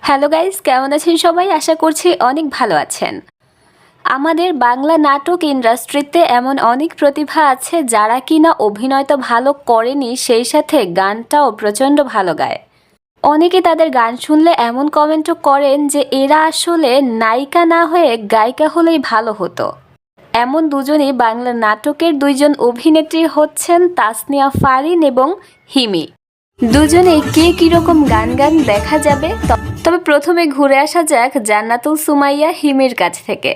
Hello guys কেমন আছেন সবাই? আশা করছি অনেক ভালো আছেন। আমাদের বাংলা নাটক ইন্ডাস্ট্রিতে এমন অনেক প্রতিভা আছে যারা কিনা অভিনয় তো ভালো করেনি, সেই সাথে গানটাও প্রচণ্ড ভালো গায়। অনেকে তাদের গান শুনলে এমন কমেন্টও করেন যে, এরা আসলে নায়িকা না হয়ে গায়িকা হলেই ভালো হতো। এমন দুজনই বাংলা নাটকের দুইজন অভিনেত্রী হচ্ছেন তাসনিয়া ফারিন এবং হিমি। দুজনে কে কীরকম গান গান দেখা যাবে? তবে প্রথমে ঘুরে আসা যাক জান্নাতুল সুমাইয়া হিমির কাছ থেকে।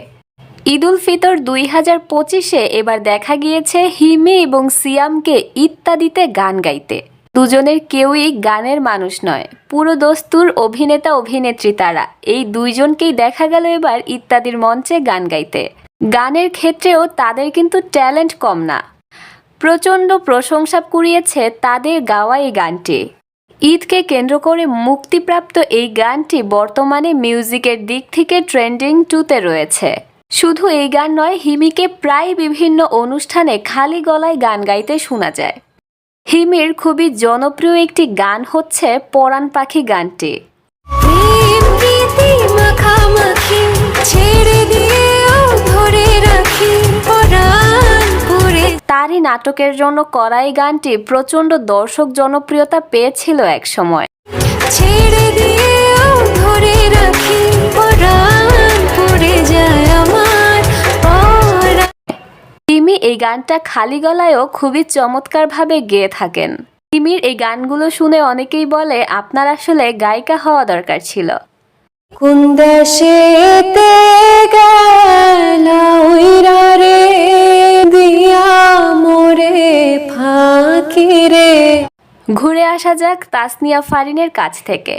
ঈদুল ফিতর দুই হাজার পঁচিশে এবার দেখা গিয়েছে হিমি এবং সিয়ামকে ইত্যাদিতে গান গাইতে। দুজনের কেউই গানের মানুষ নয়, পুরো দস্তুর অভিনেতা অভিনেত্রী তারা। এই দুইজনকেই দেখা গেল এবার ইত্যাদির মঞ্চে গান গাইতে। গানের ক্ষেত্রেও তাদের কিন্তু ট্যালেন্ট কম না। প্রচণ্ড প্রশংসা কুড়িয়েছে তাদের গাওয়া এই গানটি। ঈদকে কেন্দ্র করে মুক্তিপ্রাপ্ত এই গানটি বর্তমানে মিউজিকের দিক থেকে ট্রেন্ডিং টুতে রয়েছে। শুধু এই গান নয়, হিমিকে প্রায় বিভিন্ন অনুষ্ঠানে খালি গলায় গান গাইতে শোনা যায়। হিমির খুবই জনপ্রিয় একটি গান হচ্ছে পরাণ পাখি গানটি। ছেড়ে দিয়েও রাখি তারই নাটকের জন্য করা এই গানটি প্রচণ্ড দর্শক জনপ্রিয়তা পেয়েছিল এক সময় ছেড়ে দিয়েও ধরে রাখি পরাণ যায় আমার পরাণ। তিমি এই গানটা খালি গলায়ও খুবই চমৎকারভাবে গেয়ে থাকেন। তিমির এই গানগুলো শুনে অনেকেই বলে আপনার আসলে গায়িকা হওয়া দরকার ছিল। কোন দেশেতে রে। ঘুরে আসা যাক তাসনিয়া ফারিনের কাছ থেকে।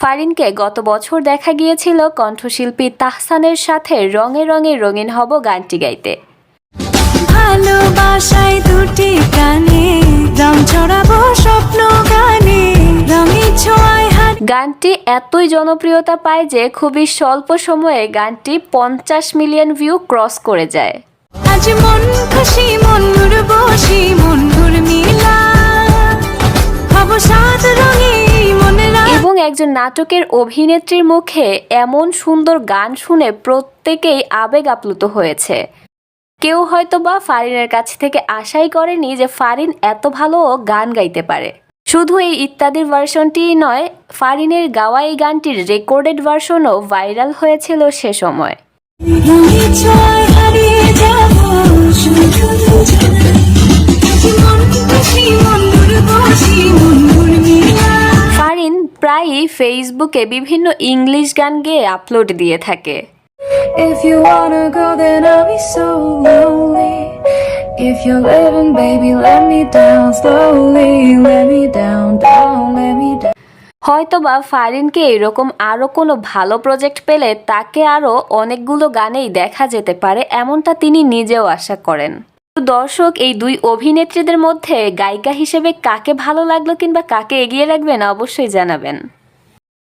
ফারিনকে গত বছর দেখা গিয়েছিল কণ্ঠশিল্পী তাহসানের সাথে রঙে রঙে রঙিন হব গানটি গাইতে। ভালোবাসায় দুটি প্রাণে রং ছড়াবো স্বপ্ন গানে ছোঁয়ায় গানটি এতই জনপ্রিয়তা পায় যে খুবই স্বল্প সময়ে গানটি পঞ্চাশ মিলিয়ন ভিউ ক্রস করে যায়। আজ মন একজন নাটকের অভিনেত্রীর মুখে এমন সুন্দর গান শুনে প্রত্যেকেই আবেগ আপ্লুত হয়েছে। কেউ হয়তো বা ফারিনের কাছ থেকে আশাই করেনি যে ফারিন এত ভালো গান গাইতে পারে। শুধু এই ইত্যাদির ভার্সনটিই নয়, ফারিনের গাওয়া এই গানটির রেকর্ডেড ভার্সনও ভাইরাল হয়েছিল সে সময়। ফেসবুকে বিভিন্ন ইংলিশ গান গেয়ে আপলোড দিয়ে থাকে If you wanna go, then I'll be so lonely. If you're living, baby, let me down slowly. Let me down, down, let me down. হয়তোবা ফারিনকে এরকম আরও কোনো ভালো প্রজেক্ট পেলে তাকে আরও অনেকগুলো গানেই দেখা যেতে পারে এমনটা তিনি নিজেও আশা করেন দর্শক এই দুই অভিনেত্রীদের মধ্যে গায়িকা হিসেবে কাকে ভালো লাগল কিংবা কাকে এগিয়ে রাখবেন অবশ্যই জানাবেন